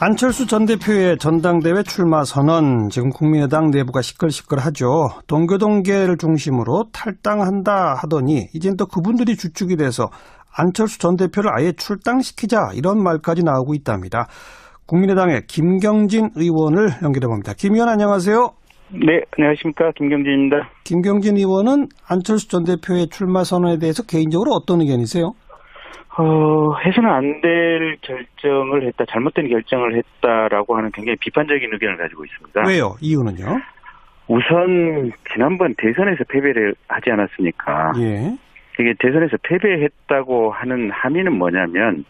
안철수 전 대표의 전당대회 출마 선언 지금 국민의당 내부가 시끌시끌하죠. 동교동계를 중심으로 탈당한다 하더니 이젠 또 그분들이 주축이 돼서 안철수 전 대표를 아예 출당시키자 이런 말까지 나오고 있답니다. 국민의당의 김경진 의원을 연결해 봅니다. 김 의원 안녕하세요. 네, 안녕하십니까. 김경진입니다. 김경진 의원은 안철수 전 대표의 출마 선언에 대해서 개인적으로 어떤 의견이세요? 어, 해서는 안 될 결정을 했다, 잘못된 결정을 했다라고 하는 굉장히 비판적인 의견을 가지고 있습니다. 왜요? 이유는요? 우선, 지난번 대선에서 패배를 하지 않았습니까? 예. 이게 대선에서 패배했다고 하는 함의는 뭐냐면,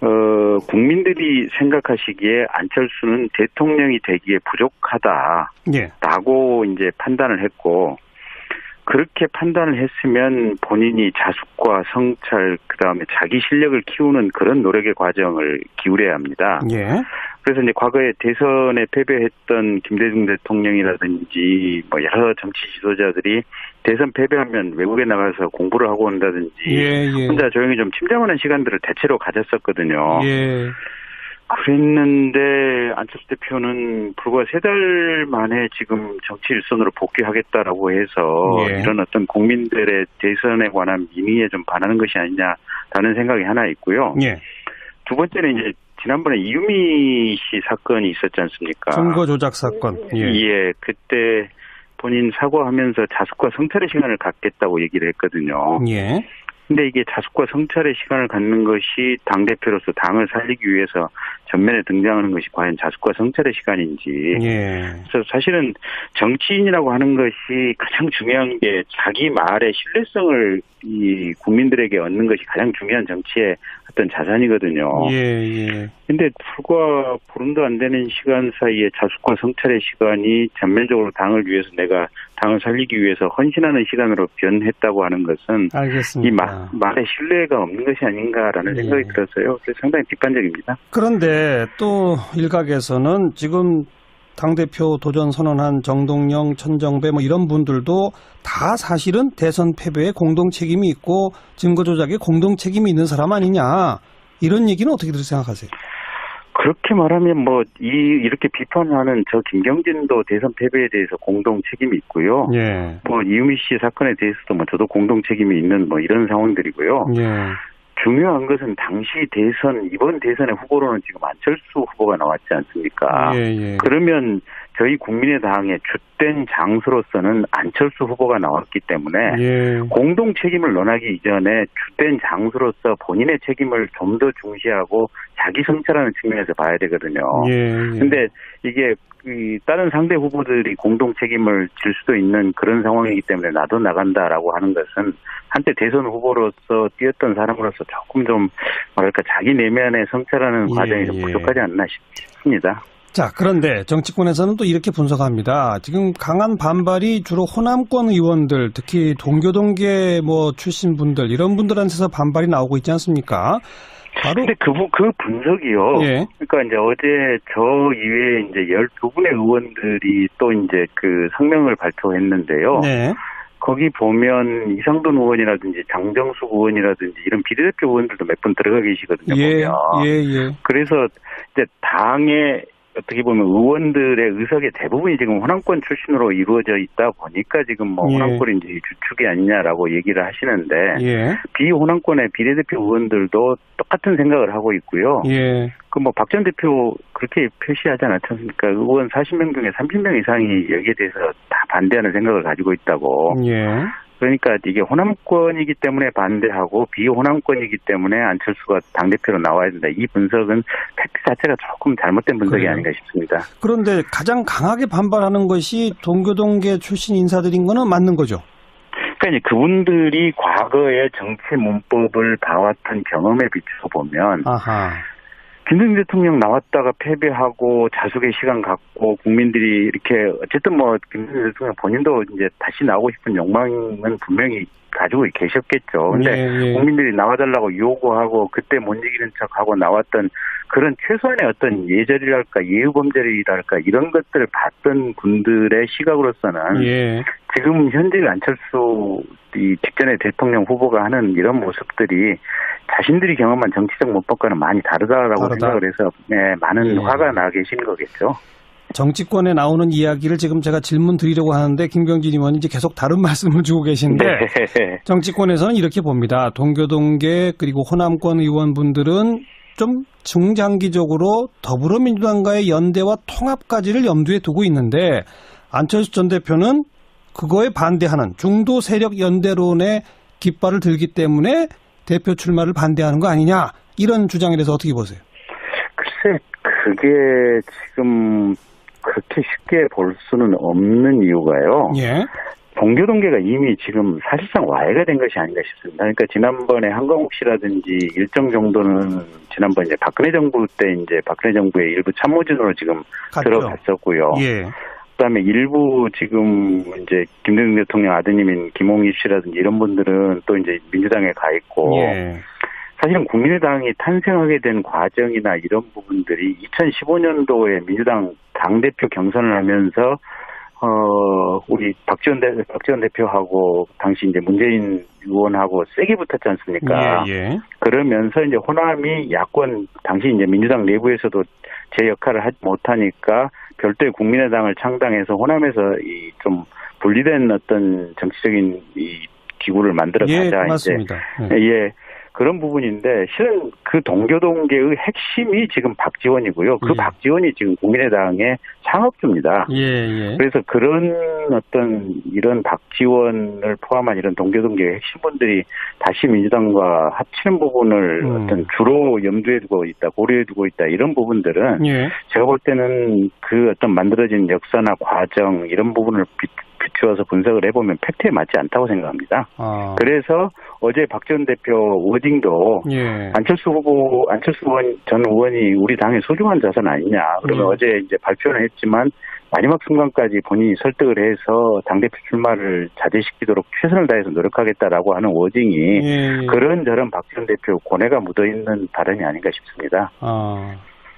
어, 국민들이 생각하시기에 안철수는 대통령이 되기에 부족하다. 예. 라고 이제 판단을 했고, 그렇게 판단을 했으면 본인이 자숙과 성찰, 그 다음에 자기 실력을 키우는 그런 노력의 과정을 기울여야 합니다. 예. 그래서 이제 과거에 대선에 패배했던 김대중 대통령이라든지 뭐 여러 정치 지도자들이 대선 패배하면 외국에 나가서 공부를 하고 온다든지 예, 예. 혼자 조용히 좀 침잠하는 시간들을 대체로 가졌었거든요. 예. 그랬는데 안철수 대표는 불과 세 달 만에 지금 정치 일선으로 복귀하겠다라고 해서 예. 이런 어떤 국민들의 대선에 관한 민의에 좀 반하는 것이 아니냐라는 생각이 하나 있고요. 예. 두 번째는 이제 지난번에 이유미 씨 사건이 있었지 않습니까? 증거 조작 사건. 예. 예, 그때 본인 사과하면서 자숙과 성찰의 시간을 갖겠다고 얘기를 했거든요. 예. 근데 이게 자숙과 성찰의 시간을 갖는 것이 당 대표로서 당을 살리기 위해서 전면에 등장하는 것이 과연 자숙과 성찰의 시간인지. 예. 그래서 사실은 정치인이라고 하는 것이 가장 중요한 게 자기 말의 신뢰성을 이 국민들에게 얻는 것이 가장 중요한 정치의 어떤 자산이거든요. 예, 예. 근데 불과 보름도 안 되는 시간 사이에 자숙과 성찰의 시간이 전면적으로 당을 위해서 내가 당을 살리기 위해서 헌신하는 시간으로 변했다고 하는 것은 알겠습니다. 이 마, 말에 신뢰가 없는 것이 아닌가라는 예. 생각이 들어서요. 그래서 상당히 비판적입니다. 그런데 또 일각에서는 지금 당대표 도전 선언한 정동영, 천정배 뭐 이런 분들도 다 사실은 대선 패배에 공동 책임이 있고 증거 조작에 공동 책임이 있는 사람 아니냐. 이런 얘기는 어떻게 생각하세요? 그렇게 말하면 뭐 이 이렇게 비판하는 저 김경진도 대선 패배에 대해서 공동 책임이 있고요. 예. 뭐 이유미 씨 사건에 대해서도 뭐 저도 공동 책임이 있는 뭐 이런 상황들이고요. 예. 중요한 것은 당시 대선 이번 대선의 후보로는 지금 안철수 후보가 나왔지 않습니까? 예, 예. 그러면 저희 국민의당의 주된 장수로서는 안철수 후보가 나왔기 때문에 예. 공동 책임을 논하기 이전에 주된 장수로서 본인의 책임을 좀 더 중시하고 자기 성찰하는 측면에서 봐야 되거든요. 예. 예. 근데 이게 이 다른 상대 후보들이 공동 책임을 질 수도 있는 그런 상황이기 때문에 나도 나간다라고 하는 것은 한때 대선 후보로서 뛰었던 사람으로서 조금 좀 뭐랄까 자기 내면에 성찰하는 예, 과정이 좀 예. 부족하지 않나 싶습니다. 자, 그런데 정치권에서는 또 이렇게 분석합니다. 지금 강한 반발이 주로 호남권 의원들, 특히 동교동계 뭐 출신 분들 이런 분들한테서 반발이 나오고 있지 않습니까? 바로 근데 그, 부- 그 분석이요. 예. 그러니까 이제 어제 저 이외에 이제 12분의 의원들이 또 이제 그 성명을 발표했는데요. 네. 거기 보면 이상돈 의원이라든지 장정숙 의원이라든지 이런 비례대표 의원들도 몇 분 들어가 계시거든요. 예, 보면. 예, 예. 그래서 이제 당의 어떻게 보면 의원들의 의석의 대부분이 지금 호남권 출신으로 이루어져 있다 보니까 지금 뭐 예. 호남권이 이제 주축이 아니냐라고 얘기를 하시는데 예. 비호남권의 비례대표 의원들도 똑같은 생각을 하고 있고요. 예. 그뭐 박 전 대표 그렇게 표시하지 않았지 않습니까? 의원 40명 중에 30명 이상이 여기에 대해서 다 반대하는 생각을 가지고 있다고. 예. 그러니까 이게 호남권이기 때문에 반대하고 비호남권이기 때문에 안철수가 당대표로 나와야 된다. 이 분석은 팩트 자체가 조금 잘못된 분석이 그래요? 아닌가 싶습니다. 그런데 가장 강하게 반발하는 것이 동교동계 출신 인사들인 거는 맞는 거죠. 그러니까 그분들이 과거의 정치 문법을 봐왔던 경험에 비춰서 보면 아하. 김대중 대통령 나왔다가 패배하고 자숙의 시간 갖고 국민들이 이렇게 어쨌든 뭐 김대중 대통령 본인도 이제 다시 나오고 싶은 욕망은 분명히 가지고 계셨겠죠. 근데 예, 예. 국민들이 나와달라고 요구하고 그때 못 이기는 척하고 나왔던 그런 최소한의 어떤 예절이랄까 예우범죄이랄까 이런 것들을 봤던 분들의 시각으로서는 예. 지금 현재 안철수 이 직전에 대통령 후보가 하는 이런 모습들이 자신들이 경험한 정치적 문법과는 많이 다르다라고 다르다. 생각을 해서 네, 많은 예. 화가 나 계신 거겠죠. 정치권에 나오는 이야기를 지금 제가 질문 드리려고 하는데 김경진 의원이 이제 계속 다른 말씀을 주고 계신데 네. 정치권에서는 이렇게 봅니다. 동교동계 그리고 호남권 의원분들은 좀 중장기적으로 더불어민주당과의 연대와 통합까지를 염두에 두고 있는데 안철수 전 대표는 그거에 반대하는 중도 세력 연대론의 깃발을 들기 때문에 대표 출마를 반대하는 거 아니냐 이런 주장에 대해서 어떻게 보세요? 글쎄, 그게 지금 그렇게 쉽게 볼 수는 없는 이유가요. 예. 동교 동계가 이미 지금 사실상 와해가 된 것이 아닌가 싶습니다. 그러니까 지난번에 한광욱 씨라든지 일정 정도는 지난번 이제 박근혜 정부 때 이제 박근혜 정부의 일부 참모진으로 지금 갔죠. 들어갔었고요. 예. 그다음에 일부 지금 이제 김대중 대통령 아드님인 김홍희 씨라든지 이런 분들은 또 이제 민주당에 가 있고 예. 사실은 국민의당이 탄생하게 된 과정이나 이런 부분들이 2015년도에 민주당 당 대표 경선을 하면서 어 우리 박지원 대 박지원 대표하고 당시 이제 문재인 의원하고 세게 붙었지 않습니까? 예, 예. 그러면서 이제 호남이 야권 당시 이제 민주당 내부에서도 제 역할을 하지 못하니까 별도의 국민의당을 창당해서 호남에서 이 좀 분리된 어떤 정치적인 이 기구를 만들어 예, 가자 이제 맞습니다. 예. 예. 그런 부분인데 실은 그 동교동계의 핵심이 지금 박지원이고요. 그 예. 박지원이 지금 국민의당의 창업주입니다. 예, 예. 그래서 그런 어떤 이런 박지원을 포함한 이런 동교동계의 핵심분들이 다시 민주당과 합치는 부분을 음. 어떤 주로 염두에 두고 있다, 고려해 두고 있다 이런 부분들은 예. 제가 볼 때는 그 어떤 만들어진 역사나 과정 이런 부분을 비, 비추어서 분석을 해보면 팩트에 맞지 않다고 생각합니다. 아. 그래서 어제 박지원 대표 워딩도 예. 안철수 후보, 안철수 의원, 전 의원이 우리 당의 소중한 자산 아니냐. 그러면 음. 어제 이제 발표는 했지만 마지막 순간까지 본인이 설득을 해서 당대표 출마를 자제시키도록 최선을 다해서 노력하겠다라고 하는 워딩이 예, 예. 그런 저런 박지원 대표 고뇌가 묻어있는 발언이 아닌가 싶습니다. 아,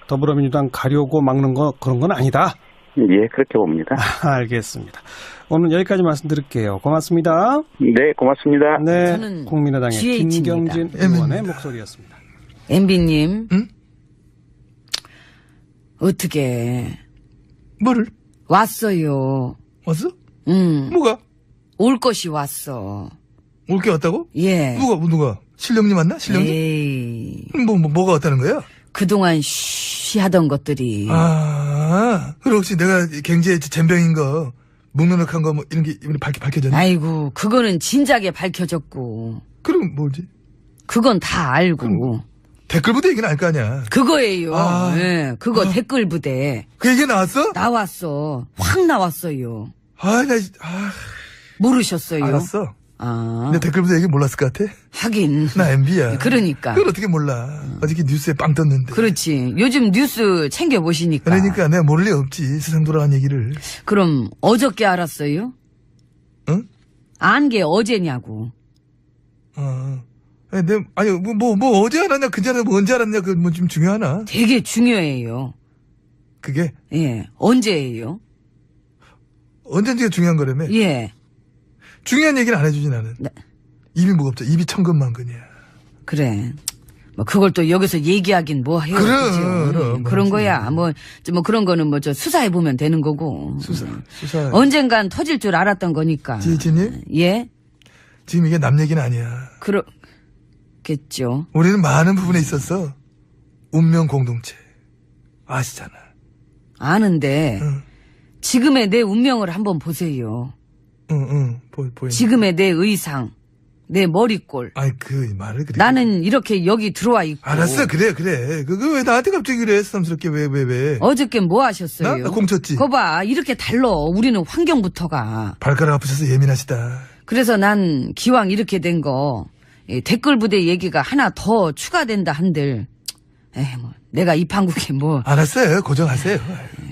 더불어민주당 가려고 막는 거 그런 건 아니다. 예, 그렇게 봅니다. 알겠습니다. 오늘 여기까지 말씀드릴게요. 고맙습니다. 네, 고맙습니다. 네, 저는 국민의당의 GH 입니다. 김경진 의원의 목소리였습니다. 엠비님. 응? 어떻게 뭐를? 왔어요. 왔어? 음, 뭐가? 올 것이 왔어. 올 게 왔다고? 예. 누가, 누가? 신령님 왔나? 신령님? 에이, 뭐, 뭐, 뭐가 왔다는 거야? 그동안 쉬 하던 것들이 아, 그럼 혹시 내가 경제 잼병인 거, 묵묵한 거, 뭐, 이런 게, 이번에 밝, 밝혀졌나? 아이고, 그거는 진작에 밝혀졌고, 그럼 뭐지? 그건 다 알고, 댓글 부대 얘기는 알 거 아니야. 그거예요. 아. 예, 그거 아. 댓글 부대. 그 얘기 나왔어? 나왔어. 확 나왔어요. 아, 나, 아, 모르셨어요? 알았어. 아, 내 댓글 부대 얘기 몰랐을 것 같아? 하긴. 나 MB야. 그러니까. 그걸 어떻게 몰라. 어저께 뉴스에 빵 떴는데. 그렇지. 요즘 뉴스 챙겨보시니까. 그러니까 내가 모를 리 없지. 세상 돌아간 얘기를. 그럼 어저께 알았어요? 응? 안 게 어제냐고. 어. 아니, 내, 아니, 뭐, 뭐, 뭐, 어제 알았냐, 그제 알았냐, 뭐 언제 알았냐, 그, 뭐, 좀 중요하나? 되게 중요해요. 그게, 예. 언제예요? 언젠지가 중요한 거라며? 예. 중요한 얘기는 안 해주지, 나는. 네. 입이 무겁죠. 입이 천근만근이야. 그래. 뭐 그걸 또 여기서 얘기하긴 뭐 해요. 그럼, 그죠? 그럼, 그런. 거야. 뭐, 저뭐 그런 거는 뭐 저 수사해 보면 되는 거고. 수사, 수사. 언젠간 터질 줄 알았던 거니까. 지혜진님? 예? 지금 이게 남 얘기는 아니야. 그 렇겠죠. 우리는 많은 부분에 있어서 운명 공동체. 아시잖아. 아는데 응, 지금의 내 운명을 한번 보세요. 응, 응. 보, 보이 지금의 내 의상, 내 머리꼴. 아이, 그 말을 그래. 나는 이렇게 여기 들어와 있고. 알았어, 그래, 그래. 그거 왜 나한테 갑자기 그래? 스스럽게 왜, 왜, 왜? 어저께 뭐 하셨어요? 나? 나 공쳤지? 거봐, 이렇게 달러. 우리는 환경부터가. 발가락 아프셔서 예민하시다. 그래서 난 기왕 이렇게 된 거, 이 댓글 부대 얘기가 하나 더 추가된다 한들, 에이, 뭐, 내가 이 판국에 뭐, 알았어요. 고정하세요.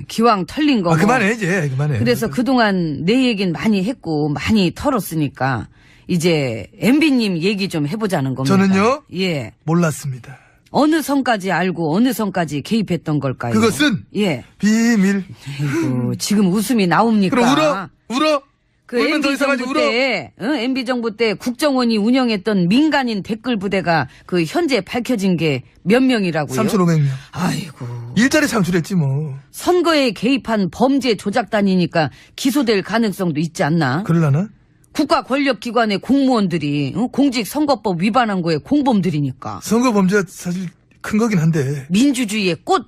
기왕 털린 거. 아, 뭐. 그만해, 이제. 그만해. 그래서 그동안 내 얘긴 많이 했고, 많이 털었으니까, 이제, MB님 얘기 좀 해보자는 겁니다. 저는요? 예. 몰랐습니다. 어느 선까지 알고 어느 선까지 개입했던 걸까요? 그것은 예. 비밀. 아이고, 지금 웃음이 나옵니까? 그럼 울어? 울어? 그 울면 더 MB 이상하지 정부 울어? 때, 어? MB 정부 때 국정원이 운영했던 민간인 댓글 부대가 그 현재 밝혀진 게 몇 명이라고요? 3,500명. 아이고. 일자리 창출했지 뭐. 선거에 개입한 범죄 조작단이니까 기소될 가능성도 있지 않나? 그럴라나? 국가 권력 기관의 공무원들이 어? 공직 선거법 위반한 거에 공범들이니까 선거 범죄가 사실 큰 거긴 한데. 민주주의의 꽃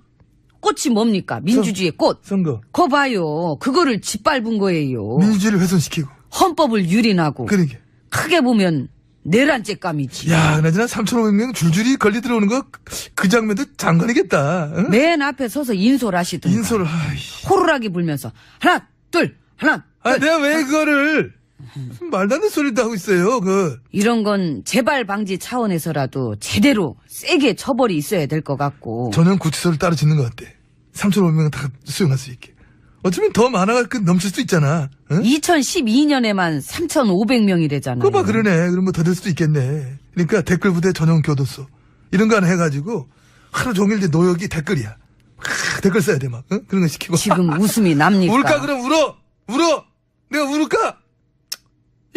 꽃이 뭡니까? 민주주의의 꽃. 선거. 거 봐요. 그거를 짓밟은 거예요. 민주주의를 훼손시키고. 헌법을 유린하고 그러게. 크게 보면 내란죄감이지. 야, 그나저나 3,500명 줄줄이 걸리 들어오는 거 그 장면도 장관이겠다. 응? 맨 앞에 서서 인솔하시던가. 인솔을, 아이씨. 호루라기 불면서 하나 둘 하나 아, 내가 왜 그거를 무슨 말도 안 되는 소리도 하고 있어요. 그 이런 건 재발 방지 차원에서라도 제대로 세게 처벌이 있어야 될 것 같고. 전용 구치소를 따로 짓는 것 같대. 3,500명 다 수용할 수 있게. 어쩌면 더 많아가 그 넘칠 수도 있잖아. 응? 2012년에만 3,500명이래잖아요. 그거 봐, 그러네. 그럼 뭐더될 수도 있겠네. 그러니까 댓글 부대 전용 교도소. 이런 거 하나 해가지고 하루 종일 이제 노역이 댓글이야. 하, 댓글 써야 돼, 막. 응? 그런 거 시키고. 지금 웃음이 납니까? 울까, 그럼 울어! 울어! 내가 울을까?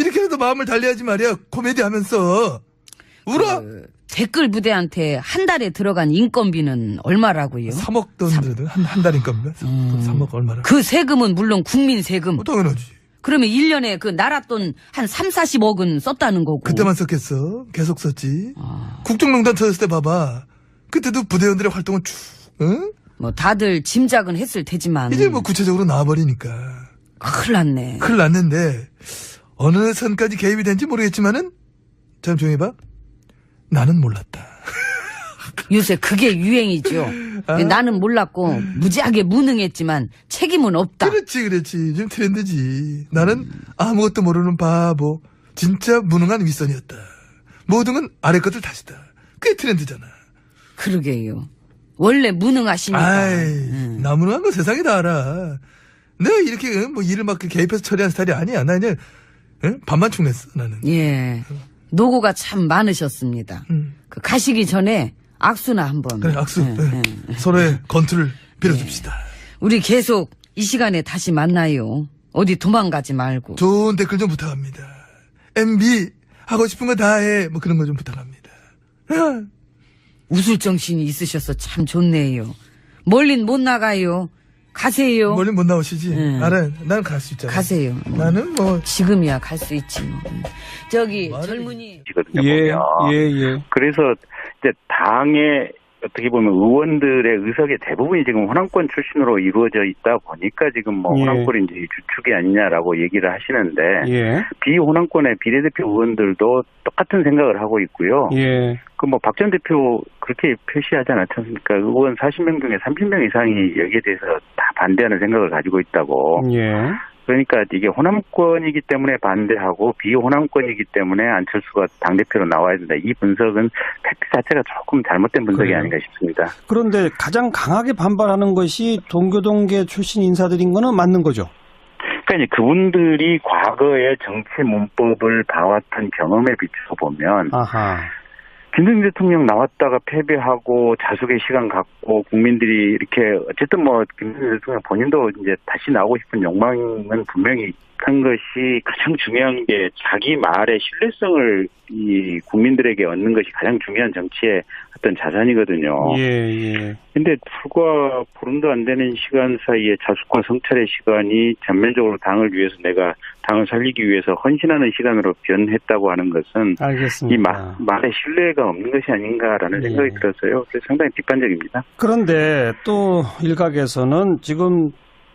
이렇게라도 마음을 달래야지 말이야. 코미디 하면서. 울어! 그 댓글 부대한테 한 달에 들어간 인건비는 얼마라고요? 3억 돈 들어도 한, 한 달인 겁니다. 3억 얼마나. 그 세금은 물론 국민 세금. 어, 당연하지. 그러면 1년에 그 나라 돈 한 3, 40억은 썼다는 거고. 그때만 썼겠어. 계속 썼지. 아. 국정농단 터졌을 때 봐봐. 그때도 부대원들의 활동은 쭉, 응? 뭐 다들 짐작은 했을 테지만 이제 뭐 구체적으로 나와버리니까. 큰일 났네. 큰일 났는데, 어느 선까지 개입이 된지 모르겠지만은, 참 조용히 봐. 나는 몰랐다. 요새 그게 유행이죠. 아. 나는 몰랐고 무지하게 무능했지만 책임은 없다. 그렇지, 그렇지. 요즘 트렌드지. 나는 아무것도 모르는 바보. 진짜 무능한 윗선이었다. 모든 건 아래 것들 탓이다. 그게 트렌드잖아. 그러게요. 원래 무능하시니까. 아이, 음. 나 무능한 거 세상이 다 알아. 내가 이렇게 응, 뭐 일을 막 개입해서 처리한 스타일이 아니야. 나 그냥 응? 밥만 축냈어, 나는. 예. 노고가 참 많으셨습니다. 음. 그 가시기 전에 악수나 한번. 그래, 악수. 예, 예. 예. 서로의 건투를 빌어줍시다. 우리 계속 이 시간에 다시 만나요. 어디 도망가지 말고. 좋은 댓글 좀 부탁합니다. MB, 하고 싶은 거 다 해. 뭐 그런 거 좀 부탁합니다. 아, 웃을 정신이 있으셔서 참 좋네요. 멀린 못 나가요. 가세요. 멀리 못 나오시지? 음. 알아. 난갈 수 있잖아. 가세요. 나는 뭐, 지금이야 갈 수 있지 뭐. 저기 젊은이 거든요 예, 보면. 예, 예. 그래서 이제 당의 어떻게 보면 의원들의 의석의 대부분이 지금 호남권 출신으로 이루어져 있다 보니까 지금 뭐 예. 호남권이 이제 주축이 아니냐라고 얘기를 하시는데 예, 비호남권의 비례대표 의원들도 똑같은 생각을 하고 있고요. 예. 그뭐 박 전 대표 그렇게 표시하지 않았지 않습니까? 의원 40명 중에 30명 이상이 여기에 대해서 다 반대하는 생각을 가지고 있다고. 예. 그러니까 이게 호남권이기 때문에 반대하고 비호남권이기 때문에 안철수가 당대표로 나와야 된다. 이 분석은 팩트 자체가 조금 잘못된 분석이 그래요? 아닌가 싶습니다. 그런데 가장 강하게 반발하는 것이 동교동계 출신 인사들인 거는 맞는 거죠. 그러니까 그분들이 과거의 정치 문법을 봐왔던 경험에 비추어 보면 아하. 김대중 대통령 나왔다가 패배하고 자숙의 시간 갖고 국민들이 이렇게 어쨌든 뭐 김대중 대통령 본인도 이제 다시 나오고 싶은 욕망은 분명히 한 것이 가장 중요한 게 자기 말의 신뢰성을 이 국민들에게 얻는 것이 가장 중요한 정치의 어떤 자산이거든요. 예, 예. 근데 불과 보름도 안 되는 시간 사이에 자숙과 성찰의 시간이 전면적으로 당을 위해서 내가 당을 살리기 위해서 헌신하는 시간으로 변했다고 하는 것은 이 알겠습니다. 마- 말에 신뢰가 없는 것이 아닌가라는 예. 생각이 들었어요. 그래서 상당히 비판적입니다. 그런데 또 일각에서는 지금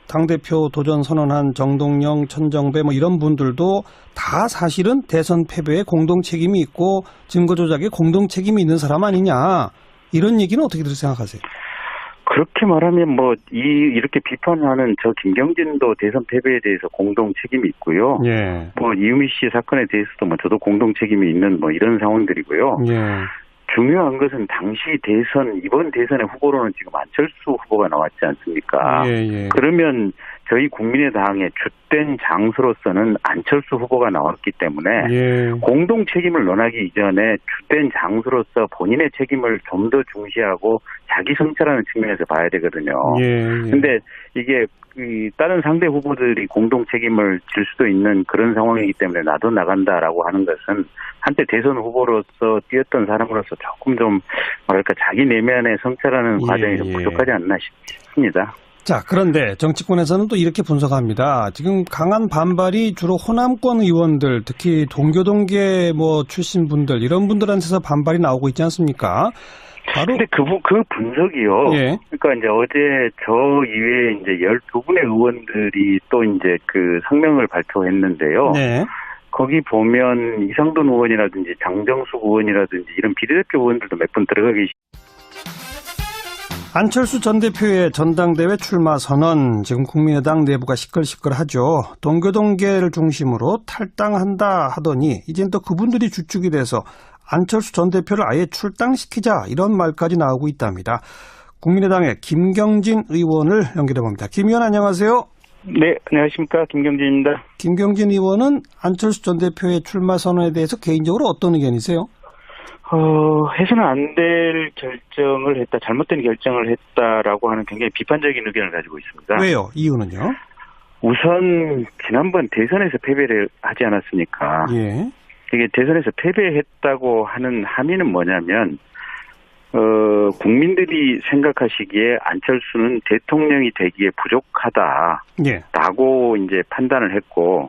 당대표 도전 선언한 정동영, 천정배 뭐 이런 분들도 다 사실은 대선 패배에 공동 책임이 있고 증거 조작에 공동 책임이 있는 사람 아니냐. 이런 얘기는 어떻게 생각하세요? 그렇게 말하면 뭐 이 이렇게 비판하는 저 김경진도 대선 패배에 대해서 공동 책임이 있고요. 예. 뭐 이유미 씨 사건에 대해서도 뭐 저도 공동 책임이 있는 뭐 이런 상황들이고요. 예. 중요한 것은 당시 대선 이번 대선의 후보로는 지금 안철수 후보가 나왔지 않습니까? 예, 예. 그러면 저희 국민의당의 주된 장수로서는 안철수 후보가 나왔기 때문에 예. 공동 책임을 논하기 이전에 주된 장수로서 본인의 책임을 좀 더 중시하고 자기 성찰하는 측면에서 봐야 되거든요. 예. 근데 이게 이 다른 상대 후보들이 공동 책임을 질 수도 있는 그런 상황이기 때문에 나도 나간다라고 하는 것은 한때 대선 후보로서 뛰었던 사람으로서 조금 좀 뭐랄까 자기 내면에 성찰하는 예, 과정이 좀 예. 부족하지 않나 싶습니다. 자, 그런데 정치권에서는 또 이렇게 분석합니다. 지금 강한 반발이 주로 호남권 의원들, 특히 동교동계 뭐 출신 분들, 이런 분들한테서 반발이 나오고 있지 않습니까? 바로, 근데 그, 부- 그 분석이요. 예. 그러니까 이제 어제 저 이외에 이제 12분의 의원들이 또 이제 그 성명을 발표했는데요. 네. 거기 보면 이상돈 의원이라든지 장정숙 의원이라든지 이런 비례대표 의원들도 몇 분 들어가 계시 안철수 전 대표의 전당대회 출마 선언, 지금 국민의당 내부가 시끌시끌하죠. 동교동계를 중심으로 탈당한다 하더니, 이젠 또 그분들이 주축이 돼서 안철수 전 대표를 아예 출당시키자, 이런 말까지 나오고 있답니다. 국민의당의 김경진 의원을 연결해 봅니다. 김 의원 안녕하세요. 네, 안녕하십니까. 김경진입니다. 김경진 의원은 안철수 전 대표의 출마 선언에 대해서 개인적으로 어떤 의견이세요? 어, 해서는 안 될 결정을 했다, 잘못된 결정을 했다라고 하는 굉장히 비판적인 의견을 가지고 있습니다. 왜요? 이유는요? 우선, 지난번 대선에서 패배를 하지 않았습니까? 예. 이게 대선에서 패배했다고 하는 함의는 뭐냐면, 어, 국민들이 생각하시기에 안철수는 대통령이 되기에 부족하다. 예. 라고 이제 판단을 했고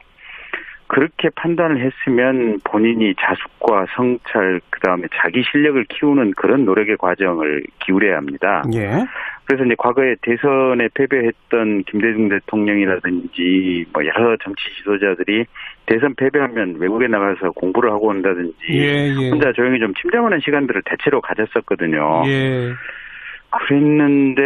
그렇게 판단을 했으면 본인이 자숙과 성찰 그다음에 자기 실력을 키우는 그런 노력의 과정을 기울여야 합니다. 예. 그래서 이제 과거에 대선에 패배했던 김대중 대통령이라든지 뭐 여러 정치 지도자들이 대선 패배하면 외국에 나가서 공부를 하고 온다든지 예, 예. 혼자 조용히 좀 침잠하는 시간들을 대체로 가졌었거든요. 예. 그랬는데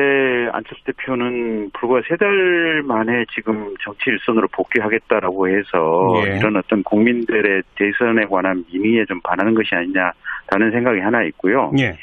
안철수 대표는 불과 세 달 만에 지금 정치 일선으로 복귀하겠다라고 해서 예. 이런 어떤 국민들의 대선에 관한 민의에 좀 반하는 것이 아니냐라는 생각이 하나 있고요. 예.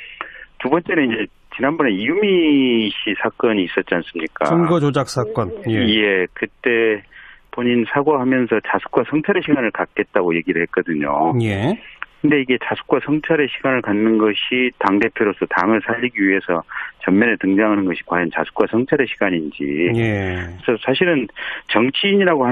두 번째는 이제 지난번에 이유미 씨 사건이 있었지 않습니까? 선거 조작 사건. 예. 예, 그때 본인 사과하면서 자숙과 성찰의 시간을 갖겠다고 얘기를 했거든요. 예. 근데 이게 자숙과 성찰의 시간을 갖는 것이 당 대표로서 당을 살리기 위해서 전면에 등장하는 것이 과연 자숙과 성찰의 시간인지. 예. 그래서 사실은 정치인이라고 하는